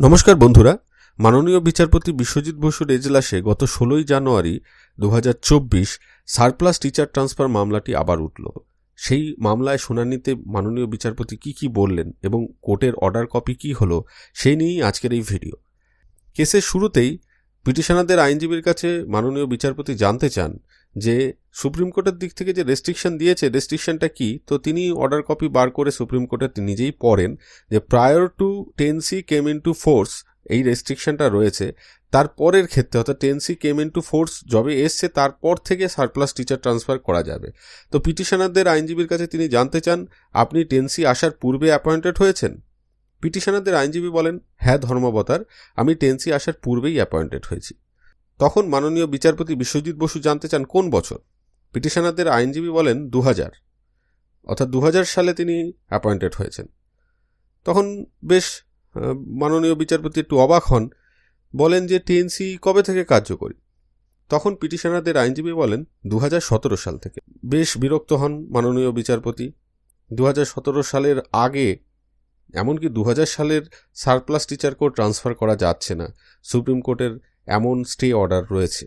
নমস্কার বন্ধুরা। মাননীয় বিচারপতি বিশ্বজিৎ বসুর এজলাসে গত ষোলোই জানুয়ারি দু হাজার চব্বিশ সারপ্লাস টিচার ট্রান্সফার মামলাটি আবার উঠল। সেই মামলায় শুনানিতে মাননীয় বিচারপতি কি কি বললেন এবং কোর্টের অর্ডার কপি কি হলো সেই নিয়েই আজকের এই ভিডিও। কেসের শুরুতেই পিটিশনারদের আইনজীবীর কাছে মাননীয় বিচারপতি জানতে চান যে সুপ্রিম কোর্টের দিক থেকে যে রেস্ট্রিকশন দিয়েছে রেস্ট্রিকশনটা কি? তো তিনি অর্ডার কপি বার করে সুপ্রিম কোর্টে নিজেই পড়েন যে prior to ten C came into to force এই রেস্ট্রিকশনটা রয়েছে। তারপরের ক্ষেত্রে, অর্থাৎ ten C came in two ফোর্স যবে এসছে, তারপর থেকে সারপ্লাস টিচার ট্রান্সফার করা যাবে। তো পিটিশনারদের আইনজীবীর কাছে তিনি জানতে চান, আপনি টেন সি আসার পূর্বে অ্যাপয়েন্টেড হয়েছেন? পিটিশনারদের আইনজীবী বলেন হ্যাঁ ধর্মাবতার, আমি টেন সি আসার পূর্বেই অ্যাপয়েন্টেড হয়েছি। তখন মাননীয় বিচারপতি বিশ্বজিৎ বসু জানতে চান কোন বছর? পিটিশনারদের আইনজীবী বলেন দু হাজার অর্থাৎ দু হাজার সালে তিনি অ্যাপয়েন্টেড হয়েছেন। তখন বেশ মাননীয় বিচারপতি একটু অবাক হন। বলেন যে টিএনসি কবে থেকে কার্যকরী? তখন পিটিশনারদের আইনজীবী বলেন দু হাজার সতেরো সাল থেকে। বেশ বিরক্ত হন মাননীয় বিচারপতি। দু হাজার সতেরো সালের আগে, এমনকি দু হাজার সালের সারপ্লাস টিচার কোড ট্রান্সফার করা যাচ্ছে না। সুপ্রিম কোর্টের এমন স্টে অর্ডার রয়েছে।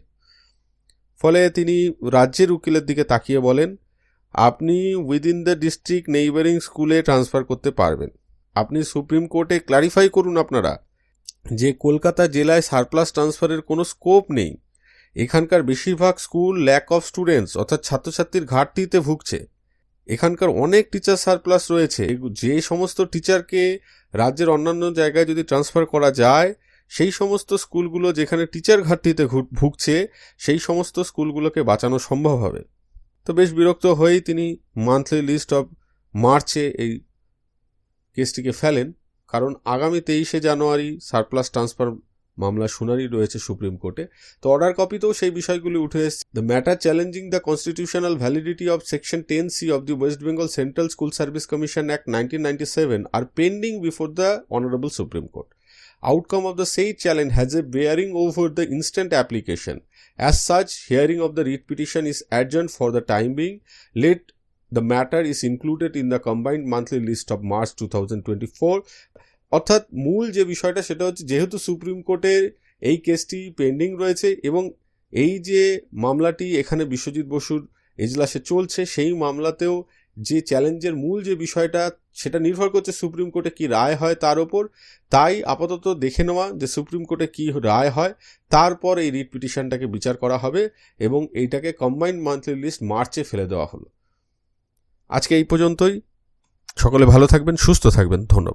ফলে তিনি রাজ্যের উকিলের দিকে তাকিয়ে বলেন, আপনি উইদিন দ্য ডিস্ট্রিক্ট নেইবারিং স্কুলে ট্রান্সফার করতে পারবেন। আপনি সুপ্রিম কোর্টে ক্লারিফাই করুন আপনারা যে কলকাতা জেলায় সারপ্লাস ট্রান্সফারের কোনো স্কোপ নেই। এখানকার বেশিরভাগ স্কুল ল্যাক অফ স্টুডেন্টস অর্থাৎ ছাত্রছাত্রীর ঘাটতিতে ভুগছে। এখানকার অনেক টিচার সারপ্লাস রয়েছে। যে সমস্ত টিচারকে রাজ্যের অন্যান্য জায়গায় যদি ট্রান্সফার করা যায় সেই সমস্ত স্কুলগুলো যেখানে টিচার ঘাটতিতে ভুগছে, সেই সমস্ত স্কুলগুলোকে বাঁচানো সম্ভব হবে। তো বেশ বিরক্ত হয়েই তিনি মান্থলি লিস্ট অফ মার্চে এই কেসটিকে ফেলেন। কারণ আগামী তেইশে জানুয়ারি সারপ্লাস ট্রান্সফার মামলা শুনানি রয়েছে সুপ্রিম কোর্টে। তো অর্ডার কপিতেও সেই বিষয়গুলি উঠে এসেছে। The matter challenging the constitutional validity of section ten C of the West Bengal central school service commission act nineteen ninety seven are pending before the honourable supreme court outcome of the said challenge has a bearing over the instant application. As such, hearing of the writ petition is adjourned for the time being. Let the matter is included in the combined monthly list of March 2024. অর্থাৎ মূল যে বিষয়টা সেটা হচ্ছে যেহেতু supreme কোর্টে এই কেসটি পেন্ডিং রয়েছে এবং এই যে মামলাটি এখানে বিশ্বজিৎ বসুর এজলাসে চলছে সেই মামলাতেও যে চ্যালেঞ্জের মূল যে বিষয়টা, সেটা নির্ভর করছে সুপ্রিম কোর্টে কি রায় হয় তার ওপর। তাই আপাতত দেখে নেওয়া যে সুপ্রিম কোর্টে কি রায় হয়, তারপর এই রিট পিটিশনটাকে বিচার করা হবে এবং এইটাকে কম্বাইন্ড মান্থলি লিস্ট মার্চে ফেলে দেওয়া হলো। আজকে এই পর্যন্তই। সকলে ভালো থাকবেন, সুস্থ থাকবেন। ধন্যবাদ।